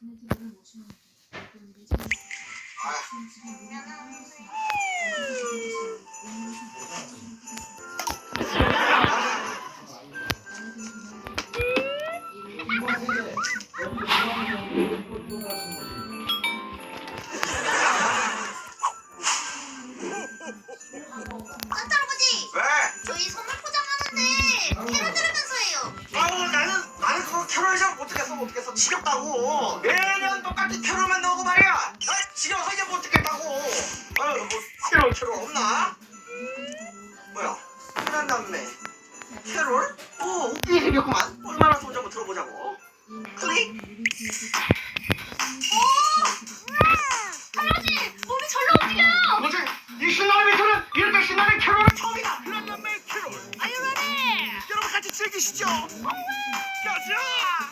那这个任务是吗？ 캐롤 이상 못 듣겠어 못 듣겠어 지겹다고 매년 똑같이 캐롤만 나오고 말이야 아 지겨워서 이제 못 듣겠다고 아유 뭐 캐롤 캐롤 없나? 뭐야 편한 남매 캐롤? 오 웃기게 생겼구만 얼마나 좋은지 한번 들어보자고 클릭 어? 할아버지! 몸이 절로 움직여! 뭐지? 이 신나는 미소는 이렇게 신나는 캐롤은 처음이다 즐기시죠. 음. 가자!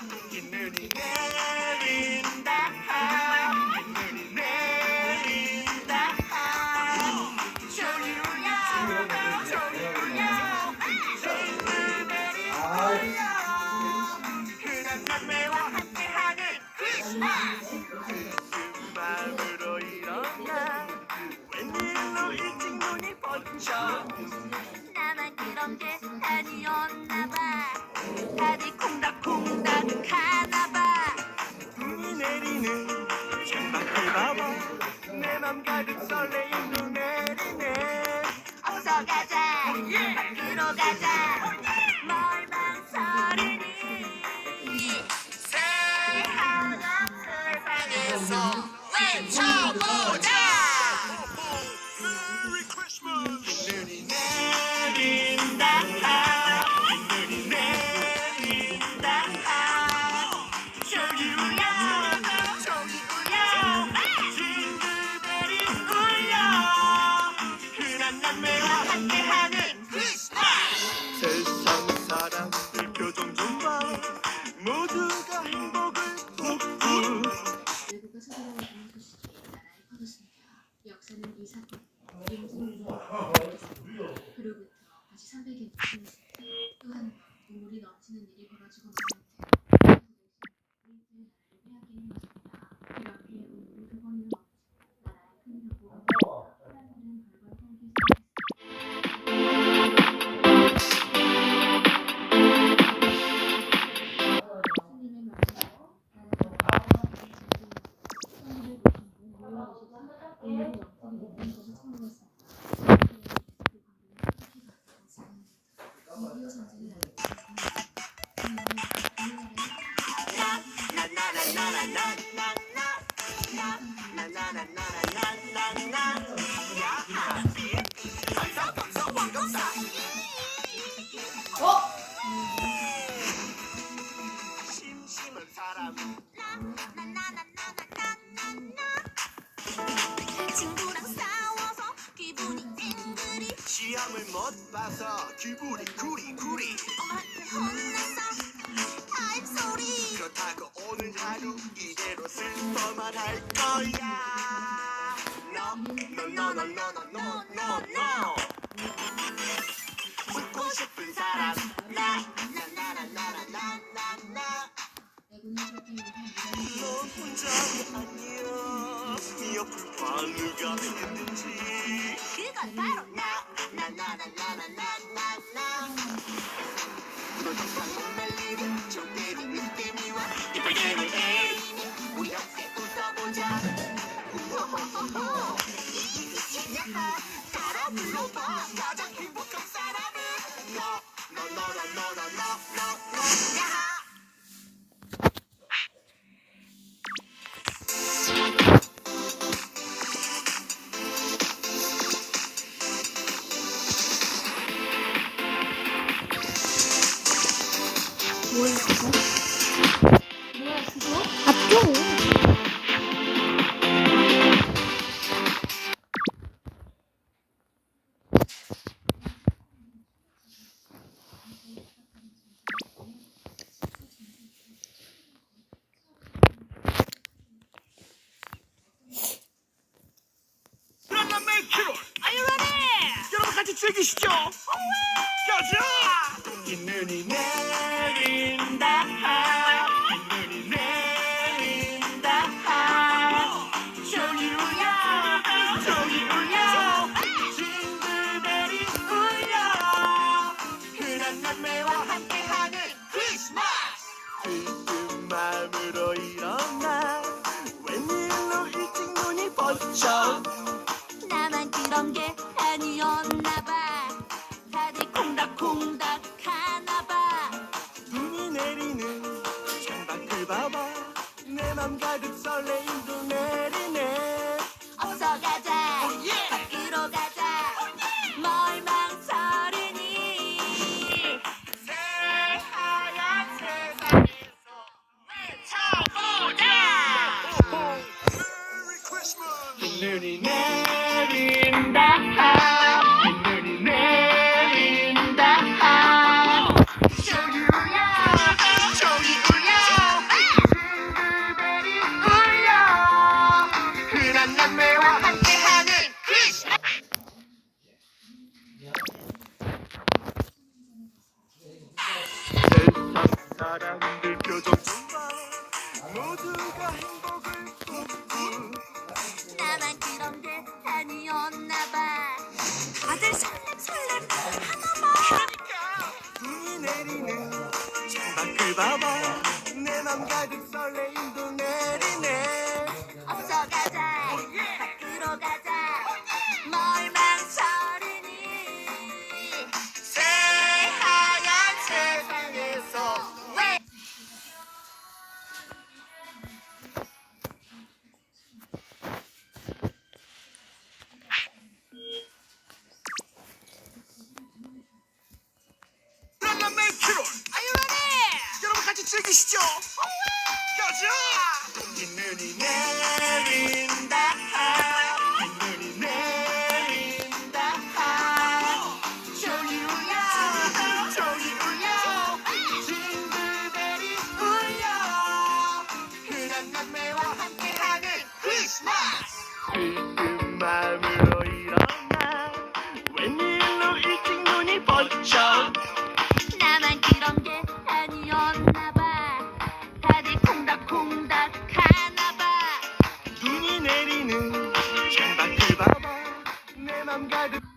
that 몸을 못 봐서 기분이 구리 구리. 혼났어 I'm sorry 그렇다고 오늘 하루 이대로 슬퍼만 할 거야. No no no no no no no no no. 웃고 싶은 사람. 네. 나넌 혼자 아니야. 네 옆을 봐 누가 있는지. 그건 바로 나. Yeah. 남의 캐롤 Are you ready? 여러분 같이 즐기시죠 가자! 눈이 내린다 내 맘 가득 설레임도 내리네. I got guided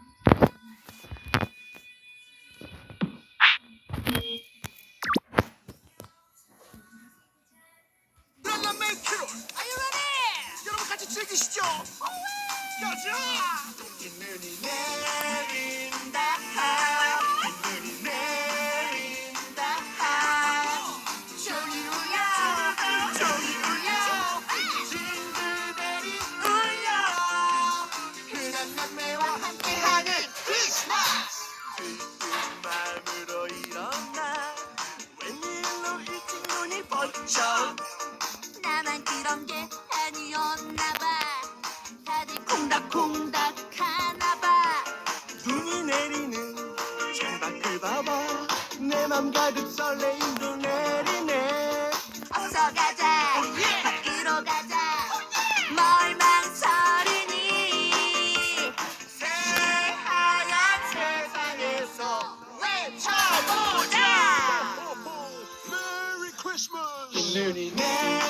Noonie.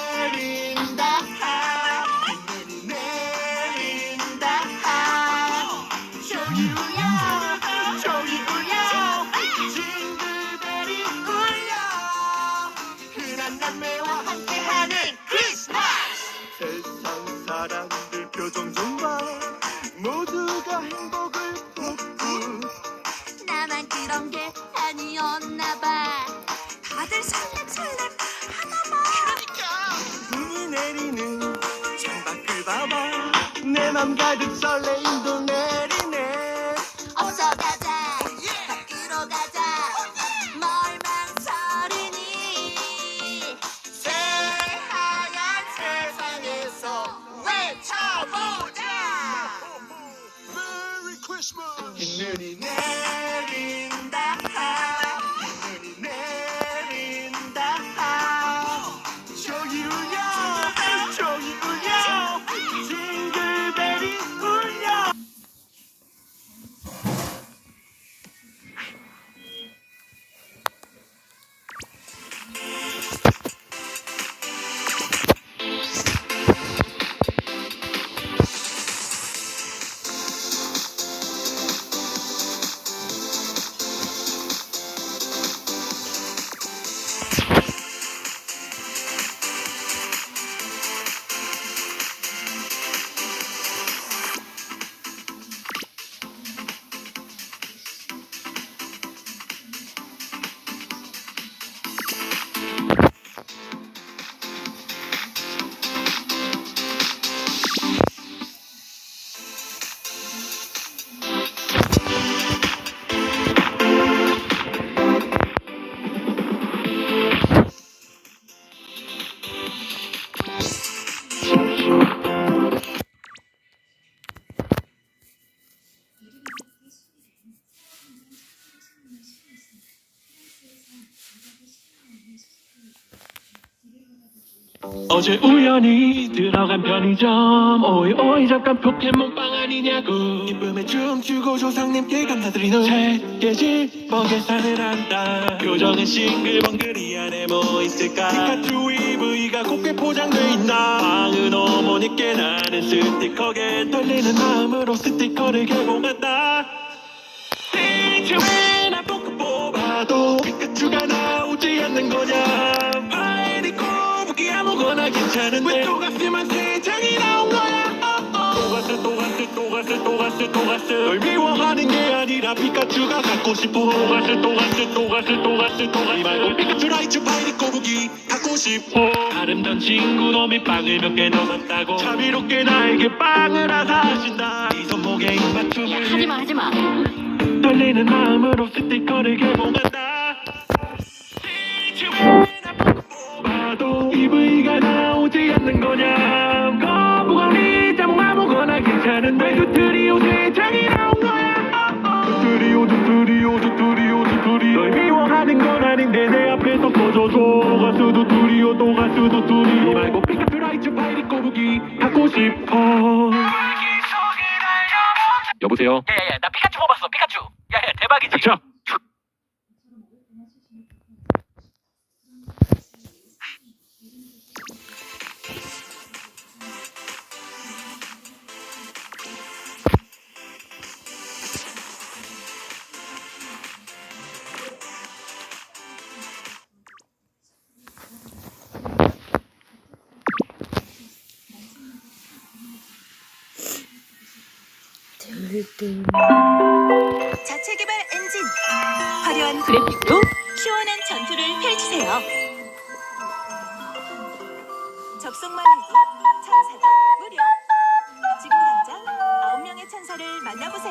바람 가득 설레임도 내리네. 어서 가자 예. 밖으로 가자. 멀망설이니. 새하얀 세상에서 외쳐보자. 메리 크리스마스 눈이 내린다. 눈이 내린다. 저기 우연 어제 우연히 들어간 편의점. 오이 오이 잠깐 포켓몬빵 아니냐고. 기쁨에 춤추고 조상님께 감사드리는 세계지 뭐 계산을 한다 표정은 싱글벙글이 안에 뭐 있을까? 피카츄 EV가 곱게 포장돼 있나? 빵은 어머니께 나는 스티커게 떨리는 마음으로 스티커를 개봉한다 괜찮은데. 왜 또가스만 세 장이 나온 거야? 또가스 또가스 또가스 또가스 또가스 널 미워하는 게 아니라 피카츄가 갖고 싶어. 또가스 또가스 또가스 또가스 또가스 이 말고 피카츄 라이츠 파이리 꼬부기 갖고 싶어. 아름다운 친구 놈이 빵을 몇개 넘었다고. 자비롭게 나에게 빵을 하사 하신다. 이 손목에 입맞춤을 하지마 하지마. 떨리는 마음으로 스티커를 개봉한 하는 건 아닌데 내 앞에서 꺼져줘. 가수 두트리오 또 가수 두트리오 이 말고 피카츄 라이츠 파이리 꼬부기 갖고 싶어. 여보세요? 야야 개발 엔진. 화려한 그래픽으로 시원한 전투를 펼치세요. 접속만 해도 천사가 무료 지금 당장 9명의 천사를 만나보세요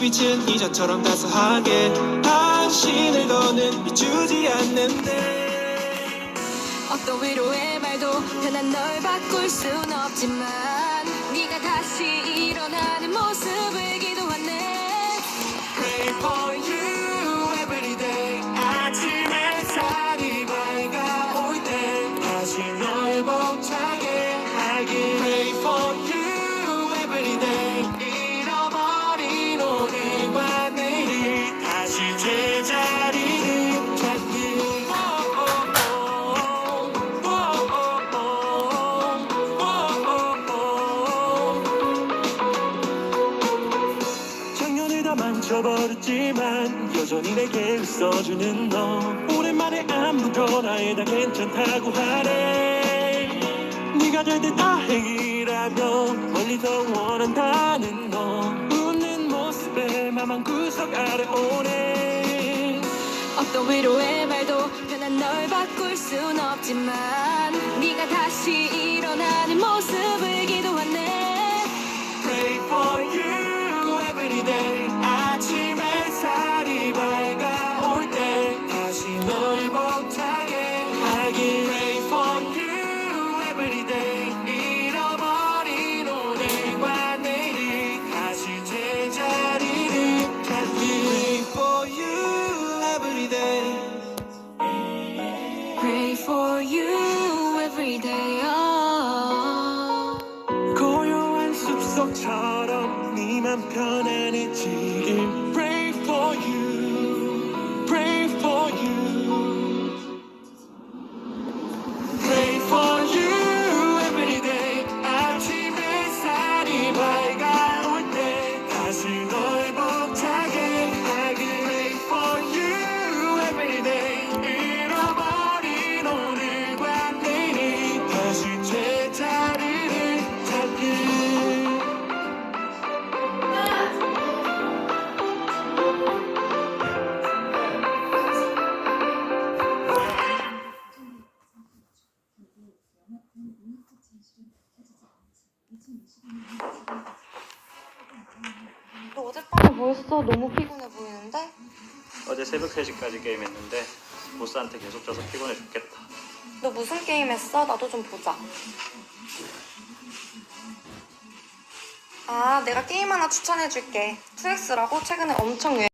빛은 이전처럼 따스하게. 당신을 더는 비추지 않는데. 어떤 위로의 말도 편한 널 바꿀 순 없지만 네가 다시 일어나는 모습을 기도하네. Pray for you 여전히 내게 웃어주는 너. 오랜만에 안부 전화에 다 괜찮다고 하네 네가 절대 다행이라면 멀리서 원한다는 너. 웃는 모습에 맘한 구석 아래 오네 어떤 위로의 말도 편한 널 바꿀 순 없지만 네가 다시 일어나는 모습을 기도하네. Pray for you every day 너무 피곤해 보이는데? 어제 새벽 3시까지 게임했는데 보스한테 계속 져서 피곤해 죽겠다. 너 무슨 게임 했어? 나도 좀 보자. 아, 내가 게임 하나 추천해줄게. 2X라고 최근에 엄청 유행.